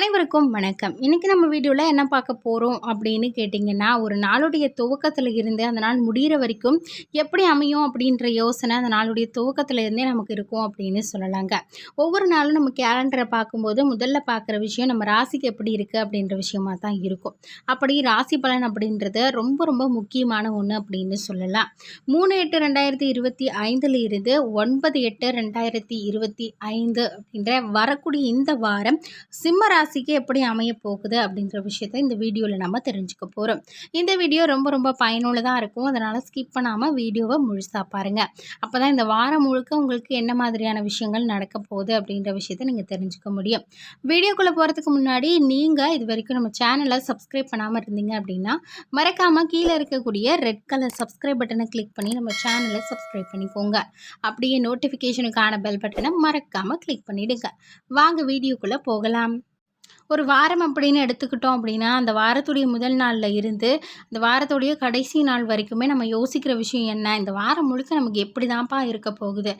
அனைவருக்கும் வணக்கம். இன்றைக்கி நம்ம வீடியோவில் என்ன பார்க்க போகிறோம் அப்படின்னு கேட்டிங்கன்னா ஒரு நாளுடைய துவக்கத்தில் இருந்து அந்த நாள் முடிகிற வரைக்கும் எப்படி அமையும் அப்படின்ற யோசனை அந்த நாளுடைய துவக்கத்தில் இருந்தே நமக்கு இருக்கும் அப்படின்னு சொல்லலாங்க. ஒவ்வொரு நாளும் நம்ம கேலண்டரை பார்க்கும்போது முதல்ல பார்க்குற விஷயம் நம்ம ராசிக்கு எப்படி இருக்குது அப்படின்ற விஷயமா தான் இருக்கும். அப்படி ராசி பலன் அப்படின்றது ரொம்ப ரொம்ப முக்கியமான ஒன்று அப்படின்னு சொல்லலாம். மூணு எட்டு ரெண்டாயிரத்தி இருபத்தி ஐந்தில் இருந்து ஒன்பது எட்டு ரெண்டாயிரத்தி இருபத்தி ஐந்து அப்படின்ற வரக்கூடிய இந்த வாரம் சிம்ம ராசி ராசிக்கு எப்படி அமைய போகுது அப்படின்ற விஷயத்த இந்த வீடியோவில் நம்ம தெரிஞ்சுக்க போகிறோம் இந்த வீடியோ ரொம்ப ரொம்ப பயனுள்ளதாக இருக்கும். அதனால் ஸ்கிப் பண்ணாமல் வீடியோவை முழுசாக பாருங்கள் அப்போ தான் இந்த வாரம் முழுக்க உங்களுக்கு என்ன மாதிரியான விஷயங்கள் நடக்க போகுது அப்படின்ற விஷயத்த நீங்கள் தெரிஞ்சுக்க முடியும். வீடியோக்குள்ளே போகிறதுக்கு முன்னாடி நீங்கள் இது வரைக்கும் நம்ம சேனலை சப்ஸ்கிரைப் பண்ணாமல் இருந்தீங்க அப்படின்னா மறக்காமல் கீழே இருக்கக்கூடிய ரெட் கலர் சப்ஸ்கிரைப் பட்டனை கிளிக் பண்ணி நம்ம சேனலை சப்ஸ்கிரைப் பண்ணிக்கோங்க. அப்படியே நோட்டிஃபிகேஷனுக்கான பெல் பட்டனை மறக்காமல் கிளிக் பண்ணிவிடுங்க வாங்க வீடியோக்குள்ளே போகலாம். ஒரு வாரம் அப்படின்னு எடுத்துக்கிட்டோம் அப்படின்னா அந்த வாரத்துடைய முதல் நாளில் இருந்து அந்த வாரத்துடைய கடைசி நாள் வரைக்குமே நம்ம யோசிக்கிற விஷயம் என்ன? இந்த வாரம் முழுக்க நமக்கு எப்படி தான்ப்பா இருக்க போகுது?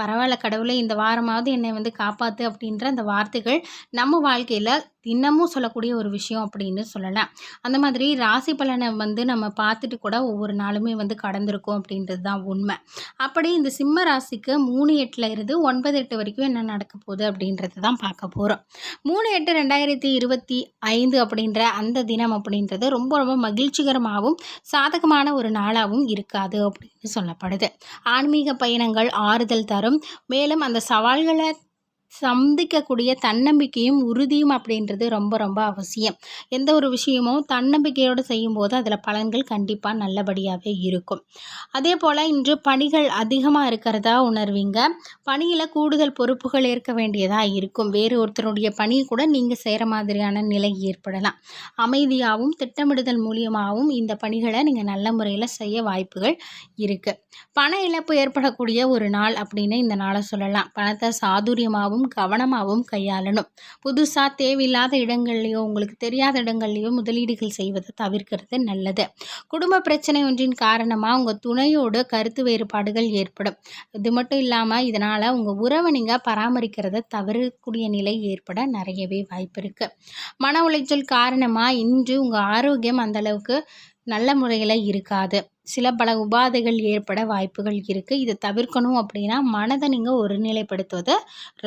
பரவாயில்ல கடவுளே இந்த வாரமாவது என்னை வந்து காப்பாற்று அப்படின்ற அந்த வார்த்தைகள் நம்ம வாழ்க்கையில் தினமும் சொல்லக்கூடிய ஒரு விஷயம் அப்படின்னு சொல்லலாம். அந்த மாதிரி ராசி பலனை வந்து நம்ம பார்த்துட்டு கூட ஒவ்வொரு நாளுமே வந்து கடந்திருக்கோம் அப்படின்றது தான் உண்மை. அப்படி இந்த சிம்ம ராசிக்கு மூணு எட்டில் இருந்து ஒன்பது எட்டு வரைக்கும் என்ன நடக்க போகுது அப்படின்றது தான் பார்க்க போகிறோம் மூணு எட்டு ரெண்டாயிரத்தி இருபத்தி ஐந்து அப்படின்ற அந்த தினம் அப்படின்றது ரொம்ப ரொம்ப மகிழ்ச்சிகரமாகவும் சாதகமான ஒரு நாளாகவும் இருக்காது அப்படின்னு சொல்லப்படுது. ஆன்மீக பயணங்கள் ஆறுதல் தரும் மேலும் அந்த சவால்களை சந்திக்கக்கூடிய தன்னம்பிக்கையும் உறுதியும் அப்படின்றது ரொம்ப ரொம்ப அவசியம். எந்த ஒரு விஷயமும் தன்னம்பிக்கையோடு செய்யும்போது அதில் பலன்கள் கண்டிப்பாக நல்லபடியாகவே இருக்கும். அதே போல் இன்று பணிகள் அதிகமாக இருக்கிறதா உணர்வீங்க? பணியில் கூடுதல் பொறுப்புகள் ஏற்க வேண்டியதாக இருக்கும். வேறு ஒருத்தருடைய பணி கூட நீங்கள் செய்கிற மாதிரியான நிலை ஏற்படலாம். அமைதியாகவும் திட்டமிடுதல் மூலியமாகவும் இந்த பணிகளை நீங்கள் நல்ல முறையில் செய்ய வாய்ப்புகள் இருக்குது பண இழப்பு ஏற்படக்கூடிய ஒரு நாள் அப்படின்னு இந்த நாளை சொல்லலாம். பணத்தை சாதுரியமாகவும் கவனமாகவும் கையாளணும். புதுசாக தேவையில்லாத இடங்கள்லையோ உங்களுக்கு தெரியாத இடங்கள்லையோ முதலீடுகள் செய்வதை தவிர்க்கிறது நல்லது. குடும்ப பிரச்சனை ஒன்றின் காரணமாக உங்கள் துணையோடு கருத்து வேறுபாடுகள் ஏற்படும். இது மட்டும் இல்லாமல் இதனால் உங்கள் உறவை நீங்கள் பராமரிக்கிறத தவிரக்கூடிய நிலை ஏற்பட நிறையவே வாய்ப்பு இருக்குது மன உளைச்சல் காரணமாக இன்று உங்கள் ஆரோக்கியம் அந்தளவுக்கு நல்ல முறையில் இருக்காது. சில பல உபாதைகள் ஏற்பட வாய்ப்புகள் இருக்குது இதை தவிர்க்கணும் அப்படின்னா மனதை நீங்கள் ஒருநிலைப்படுத்துவது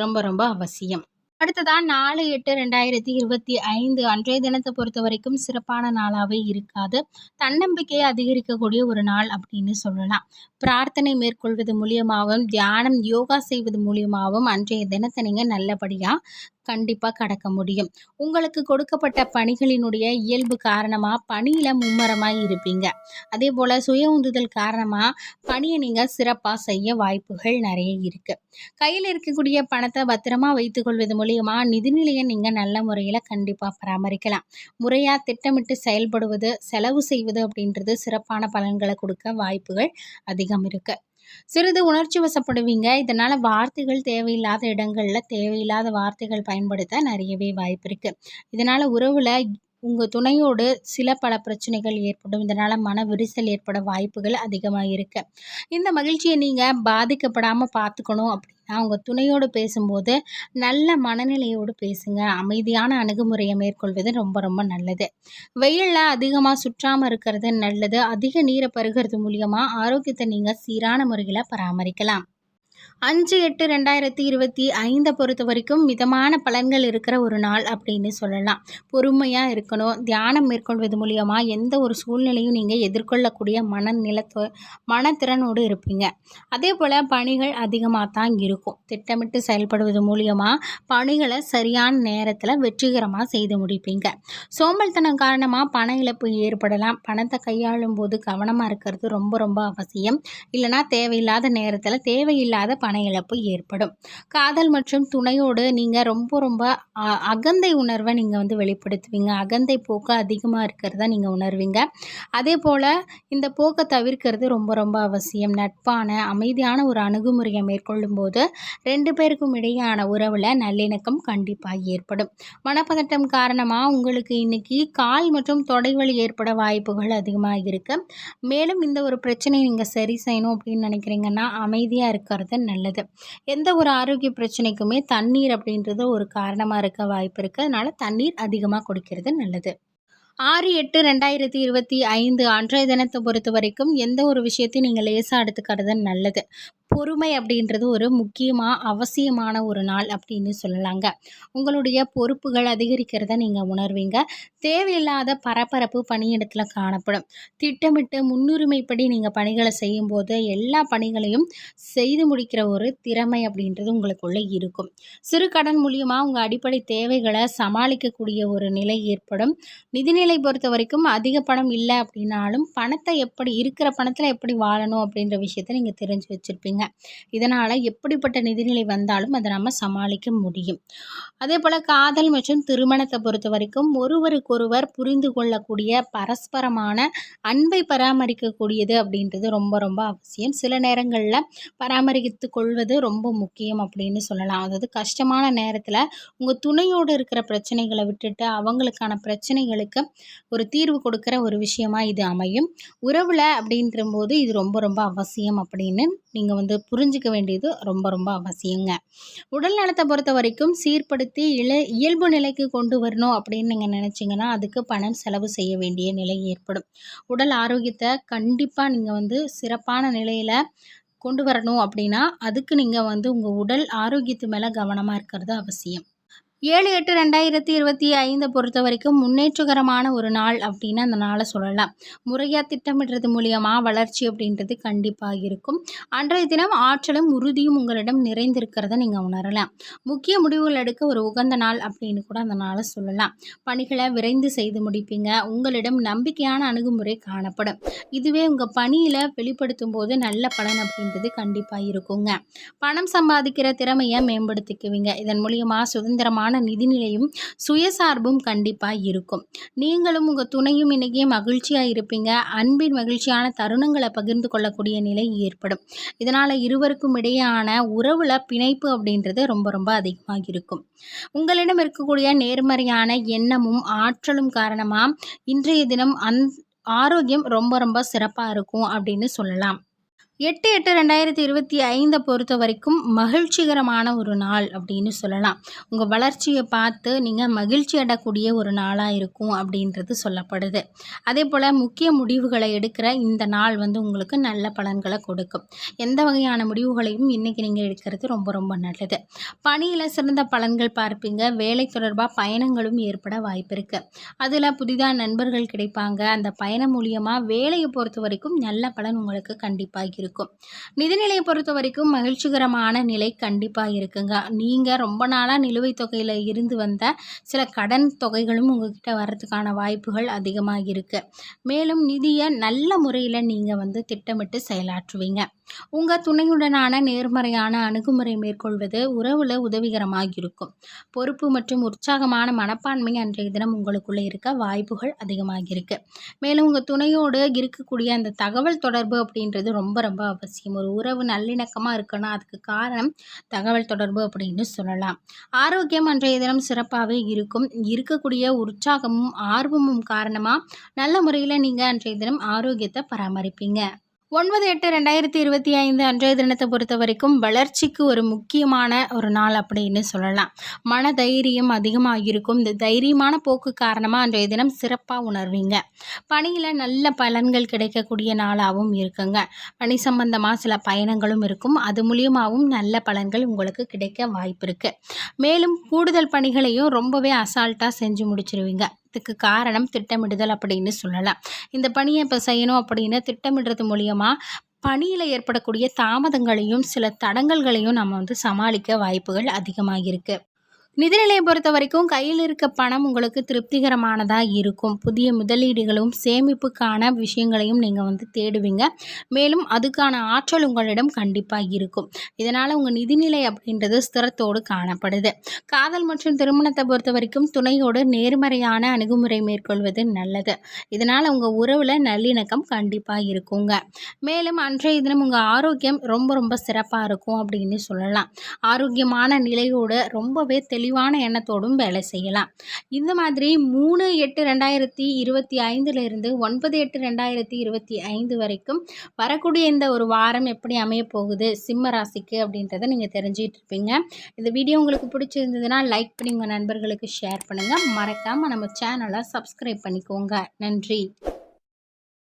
ரொம்ப ரொம்ப அவசியம். அடுத்ததான் நாலு எட்டு ரெண்டாயிரத்தி இருபத்தி ஐந்து அன்றைய தினத்தை பொறுத்த வரைக்கும் சிறப்பான நாளாகவே இருக்காது. தன்னம்பிக்கையை அதிகரிக்கக்கூடிய ஒரு நாள் அப்படின்னு சொல்லலாம். பிரார்த்தனை மேற்கொள்வது மூலியமாகவும் தியானம் யோகா செய்வது மூலியமாகவும் அன்றைய தினத்தை நீங்கள் நல்லபடியாக கண்டிப்பாக கடக்க முடியும். உங்களுக்கு கொடுக்கப்பட்ட பணிகளினுடைய இயல்பு காரணமாக பணியில் மும்மரமாக இருப்பீங்க. அதே போல் சுய உந்துதல் காரணமாக பணியை நீங்கள் சிறப்பாக செய்ய வாய்ப்புகள் நிறைய இருக்குது கையில் இருக்கக்கூடிய பணத்தை பத்திரமா வைத்துக்கொள்வது மூலியமாக நிதிநிலையை நீங்கள் நல்ல முறையில் கண்டிப்பாக பராமரிக்கலாம். முறையாக திட்டமிட்டு செயல்படுவது செலவு செய்வது அப்படின்றது சிறப்பான பலன்களை கொடுக்க வாய்ப்புகள் அதிகம் இருக்குது சிறிது உணர்ச்சி வசப்படுவீங்க. இதனால் வார்த்தைகள் தேவையில்லாத இடங்களில் தேவையில்லாத வார்த்தைகள் பயன்படுத்த நிறையவே வாய்ப்பு இருக்குது இதனால் உறவில் உங்கள் துணையோடு சில பல பிரச்சனைகள் ஏற்படும். இதனால் மன விரிசல் ஏற்பட வாய்ப்புகள் அதிகமாக இருக்குது இந்த மகிழ்ச்சியை நீங்கள் பாதிக்கப்படாமல் பார்த்துக்கணும் அப்படி நான் உங்கள் துணையோடு பேசும்போது நல்ல மனநிலையோடு பேசுங்க. அமைதியான அணுகுமுறையை மேற்கொள்வது ரொம்ப ரொம்ப நல்லது. வெயிலில் அதிகமாக சுற்றாமல் இருக்கிறது நல்லது. அதிக நீரை பருகிறது மூலியமாக ஆரோக்கியத்தை நீங்கள் சீரான முறையில் பராமரிக்கலாம். அஞ்சு எட்டு ரெண்டாயிரத்தி இருபத்தி ஐந்தை பொறுத்த வரைக்கும் மிதமான பலன்கள் இருக்கிற ஒரு நாள் அப்படின்னு சொல்லலாம். பொறுமையாக இருக்கணும். தியானம் மேற்கொள்வது மூலியமாக எந்த ஒரு சூழ்நிலையும் நீங்கள் எதிர்கொள்ளக்கூடிய மனநிலத்தோ மனத்திறனோடு இருப்பீங்க. அதே போல் பணிகள் அதிகமாக தான் இருக்கும். திட்டமிட்டு செயல்படுவது மூலியமாக பணிகளை சரியான நேரத்தில் வெற்றிகரமாக செய்து முடிப்பீங்க. சோம்பல்தனம் காரணமாக பண இழப்பு ஏற்படலாம். பணத்தை கையாளும் போது கவனமாக இருக்கிறது ரொம்ப ரொம்ப அவசியம். இல்லைனா தேவையில்லாத நேரத்தில் தேவையில்லாத பண இழப்பு ஏற்படும். காதல் மற்றும் துணையோடு நீங்கள் ரொம்ப ரொம்ப அகந்தை உணர்வை நீங்கள் வந்து வெளிப்படுத்துவீங்க. அகந்தை போக்கு அதிகமாக இருக்கிறத நீங்கள் உணர்வீங்க. அதே போல் இந்த போக்கை தவிர்க்கிறது ரொம்ப ரொம்ப அவசியம். நட்பான அமைதியான ஒரு அணுகுமுறையை மேற்கொள்ளும் போது ரெண்டு பேருக்கும் இடையான உறவில் நல்லிணக்கம் கண்டிப்பாக ஏற்படும். மனப்பதட்டம் காரணமாக உங்களுக்கு இன்னைக்கு கால் மற்றும் தொடைவலி ஏற்பட வாய்ப்புகள் அதிகமாக இருக்குது மேலும் இந்த ஒரு பிரச்சனையை நீங்கள் சரி செய்யணும் அப்படின்னு நினைக்கிறீங்கன்னா அமைதியாக இருக்கிறது நல்லது. நல்லது. எந்த ஒரு ஆரோக்கிய பிரச்சனைக்குமே தண்ணீர் அப்படின்றது ஒரு காரணமாக இருக்க வாய்ப்பு இருக்குது அதனால் தண்ணீர் அதிகமாக குடிக்கிறது நல்லது. ஆறு எட்டு ரெண்டாயிரத்தி இருபத்தி ஐந்து அன்றைய தினத்தை பொறுத்த வரைக்கும் எந்த ஒரு விஷயத்தையும் நீங்கள் லேசாக எடுத்துக்கிறது நல்லது. பொறுமை அப்படின்றது ஒரு முக்கியமாக அவசியமான ஒரு நாள் அப்படின்னு சொல்லலாங்க. உங்களுடைய பொறுப்புகள் அதிகரிக்கிறத நீங்கள் உணர்வீங்க. தேவையில்லாத பரபரப்பு பணியிடத்தில் காணப்படும். திட்டமிட்டு முன்னுரிமைப்படி நீங்கள் பணிகளை செய்யும்போது எல்லா பணிகளையும் செய்து முடிக்கிற ஒரு திறமை அப்படின்றது உங்களுக்குள்ளே இருக்கும். சிறு கடன் மூலியமாக உங்கள் அடிப்படை தேவைகளை சமாளிக்கக்கூடிய ஒரு நிலை ஏற்படும். நிதிநிலை பொறுத்த வரைக்கும் அதிக பணம் இல்லை அப்படின்னாலும் பணத்தை எப்படி இருக்கிற பணத்தில் எப்படி வாழணும் அப்படின்ற விஷயத்தை நீங்கள் தெரிஞ்சு வச்சுருப்பீங்க. இதனால் எப்படிப்பட்ட நிதிநிலை வந்தாலும் அதை நம்ம சமாளிக்க முடியும். அதே போல் காதல் மற்றும் திருமணத்தை பொறுத்த வரைக்கும் ஒருவருக்கொருவர் புரிந்து கொள்ளக்கூடிய பரஸ்பரமான அன்பை பராமரிக்கக்கூடியது அப்படின்றது ரொம்ப ரொம்ப அவசியம். சில நேரங்களில் பராமரித்து கொள்வது ரொம்ப முக்கியம் அப்படின்னு சொல்லலாம். அதாவது கஷ்டமான நேரத்தில் உங்கள் துணையோடு இருக்கிற பிரச்சனைகளை விட்டுட்டு அவங்களுக்கான பிரச்சனைகளுக்கு ஒரு தீர்வு கொடுக்குற ஒரு விஷயமா இது அமையும். உறவில் அப்படின்ற போது இது ரொம்ப ரொம்ப அவசியம் அப்படின்னு நீங்கள் வந்து புரிஞ்சிக்க வேண்டியது ரொம்ப ரொம்ப அவசியங்க. உடல் நலத்தை பொறுத்த வரைக்கும் சீர்படுத்தி இல இயல்பு நிலைக்கு கொண்டு வரணும் அப்படின்னு நீங்கள் நினச்சிங்கன்னா அதுக்கு பணம் செலவு செய்ய வேண்டிய நிலை ஏற்படும். உடல் ஆரோக்கியத்தை கண்டிப்பாக நீங்கள் வந்து சிறப்பான நிலையில் கொண்டு வரணும் அப்படின்னா அதுக்கு நீங்கள் வந்து உங்கள் உடல் ஆரோக்கியத்து மேலே கவனமாக இருக்கிறது அவசியம். ஏழு எட்டு ரெண்டாயிரத்தி இருபத்தி ஐந்தை பொறுத்த வரைக்கும் முன்னேற்றகரமான ஒரு நாள் அப்படின்னு அந்த நாளை சொல்லலாம். முறையாக திட்டமிடுறது மூலியமாக வளர்ச்சி அப்படின்றது கண்டிப்பாக இருக்கும். அன்றைய தினம் ஆற்றலும் உறுதியும் உங்களிடம் நிறைந்திருக்கிறத நீங்கள் உணரலாம். முக்கிய முடிவுகள் எடுக்க ஒரு உகந்த நாள் அப்படின்னு கூட அந்த நாளை சொல்லலாம். பணிகளை விரைந்து செய்து முடிப்பீங்க. உங்களிடம் நம்பிக்கையான அணுகுமுறை காணப்படும். இதுவே உங்கள் பணியில் வெளிப்படுத்தும் போது நல்ல பலன் அப்படின்றது கண்டிப்பாக இருக்குங்க. பணம் சம்பாதிக்கிற திறமையை மேம்படுத்திக்குவீங்க. இதன் மூலியமாக சுதந்திரமான நிதிநிலையும் சுயசார்பும் கண்டிப்பாக இருக்கும். நீங்களும் உங்கள் துணையும் இன்றைக்கி மகிழ்ச்சியாக இருப்பீங்க. அன்பின் மகிழ்ச்சியான தருணங்களை பகிர்ந்து கொள்ளக்கூடிய நிலை ஏற்படும். இதனால் இருவருக்கும் இடையேயான உறவில் பிணைப்பு அப்படின்றது ரொம்ப ரொம்ப அதிகமாக இருக்கும். உங்களிடம் இருக்கக்கூடிய நேர்மறையான எண்ணமும் ஆற்றலும் காரணமாக இன்றைய தினம் அந் ஆரோக்கியம் ரொம்ப ரொம்ப சிறப்பாக இருக்கும் அப்படின்னு சொல்லலாம். எட்டு எட்டு ரெண்டாயிரத்தி இருபத்தி ஐந்தை பொறுத்த வரைக்கும் மகிழ்ச்சிகரமான ஒரு நாள் அப்படின்னு சொல்லலாம். உங்கள் வளர்ச்சியை பார்த்து நீங்கள் மகிழ்ச்சி அடக்கூடிய ஒரு நாளாக இருக்கும் அப்படின்றது சொல்லப்படுது. அதே போல் முக்கிய முடிவுகளை எடுக்கிற இந்த நாள் வந்து உங்களுக்கு நல்ல பலன்களை கொடுக்கும். எந்த வகையான முடிவுகளையும் இன்றைக்கி நீங்கள் எடுக்கிறது ரொம்ப ரொம்ப நல்லது. பணியில் சிறந்த பலன்கள் பார்ப்பீங்க. வேலை தொடர்பாக பயணங்களும் ஏற்பட வாய்ப்பு இருக்குது அதில் புதிதாக நண்பர்கள் கிடைப்பாங்க. அந்த பயணம் மூலியமாக வேலையை பொறுத்த வரைக்கும் நல்ல பலன் உங்களுக்கு கண்டிப்பாக இருக்கும். இருக்கும். நிதிநிலையை பொறுத்த வரைக்கும் மகிழ்ச்சிகரமான நிலை கண்டிப்பாக இருக்குங்க. நீங்கள் ரொம்ப நாளாக நிலுவைத் தொகையில் இருந்து வந்த சில கடன் தொகைகளும் உங்ககிட்ட வர்றதுக்கான வாய்ப்புகள் அதிகமாக இருக்குது மேலும் நிதியை நல்ல முறையில் நீங்கள் வந்து திட்டமிட்டு செயலாற்றுவீங்க. உங்கள் துணையுடனான நேர்மறையான அணுகுமுறை மேற்கொள்வது உறவில் உதவிகரமாக இருக்கும் பொறுப்பு மற்றும் உற்சாகமான மனப்பான்மை அன்றைய தினம் உங்களுக்குள்ளே இருக்க வாய்ப்புகள் அதிகமாக இருக்குது மேலும் உங்கள் துணையோடு இருக்கக்கூடிய அந்த தகவல் தொடர்பு அப்படின்றது ரொம்ப ரொம்ப அவசியம். ஒரு உறவு நல்லிணக்கமாக இருக்குன்னா அதுக்கு காரணம் தகவல் தொடர்பு அப்படின்னு சொல்லலாம். ஆரோக்கியம் அன்றைய தினம் சிறப்பாகவே இருக்கும். இருக்கக்கூடிய உற்சாகமும் ஆர்வமும் காரணமாக நல்ல முறையில் நீங்கள் அன்றைய தினம் ஆரோக்கியத்தை பராமரிப்பீங்க. ஒன்பது எட்டு ரெண்டாயிரத்தி இருபத்தி ஐந்து அன்றைய தினத்தை பொறுத்த வரைக்கும் வளர்ச்சிக்கு ஒரு முக்கியமான ஒரு நாள் அப்படின்னு சொல்லலாம். மன தைரியம் அதிகமாக இருக்கும் இந்த தைரியமான போக்கு காரணமாக அன்றைய தினம் சிறப்பாக உணர்வீங்க. பணியில் நல்ல பலன்கள் கிடைக்கக்கூடிய நாளாகவும் இருக்குங்க. பணி சம்பந்தமாக சில பயணங்களும் இருக்கும். அது மூலியமாகவும் நல்ல பலன்கள் உங்களுக்கு கிடைக்க வாய்ப்பு இருக்குது மேலும் கூடுதல் பணிகளையும் ரொம்பவே அசால்ட்டாக செஞ்சு முடிச்சிருவீங்க. இதுக்கு காரணம் திட்டமிடுதல் அப்படின்னு சொல்லலாம். இந்த பணியை இப்போ செய்யணும் அப்படின்னு திட்டமிடுறது மூலியமாக பணியில் ஏற்படக்கூடிய தாமதங்களையும் சில தடங்கல்களையும் நம்ம வந்து சமாளிக்க வாய்ப்புகள் அதிகமாக இருக்குது நிதிநிலையை பொறுத்த வரைக்கும் கையில் இருக்க பணம் உங்களுக்கு திருப்திகரமானதாக இருக்கும். புதிய முதலீடுகளும் சேமிப்புக்கான விஷயங்களையும் நீங்கள் வந்து தேடுவீங்க. மேலும் அதுக்கான ஆற்றல் உங்களிடம் கண்டிப்பாக இருக்கும். இதனால் உங்கள் நிதிநிலை அப்படின்றது ஸ்திரத்தோடு காணப்படுது. காதல் மற்றும் திருமணத்தை பொறுத்த வரைக்கும் துணையோடு நேர்மறையான அணுகுமுறை மேற்கொள்வது நல்லது. இதனால் உங்கள் உறவில் நல்லிணக்கம் கண்டிப்பாக இருக்குங்க. மேலும் அன்றைய தினம் உங்கள் ஆரோக்கியம் ரொம்ப ரொம்ப சிறப்பாக இருக்கும் அப்படின்னு சொல்லலாம். ஆரோக்கியமான நிலையோடு ரொம்பவே தெளிவு தெளிவான எண்ணத்தோடும் வேலை செய்யலாம். இந்த மாதிரி மூணு எட்டு ரெண்டாயிரத்தி இருபத்தி ஐந்துலேருந்து ஒன்பது எட்டு ரெண்டாயிரத்தி இருபத்தி ஐந்து வரைக்கும் வரக்கூடிய இந்த ஒரு வாரம் எப்படி அமைய போகுது சிம்ம ராசிக்கு அப்படின்றத நீங்கள் தெரிஞ்சிட்டு இருப்பீங்க. இந்த வீடியோ உங்களுக்கு பிடிச்சிருந்ததுன்னா லைக் பண்ணி உங்கள் நண்பர்களுக்கு ஷேர் பண்ணுங்கள் மறக்காமல் நம்ம சேனலை சப்ஸ்கிரைப் பண்ணிக்கோங்க. நன்றி.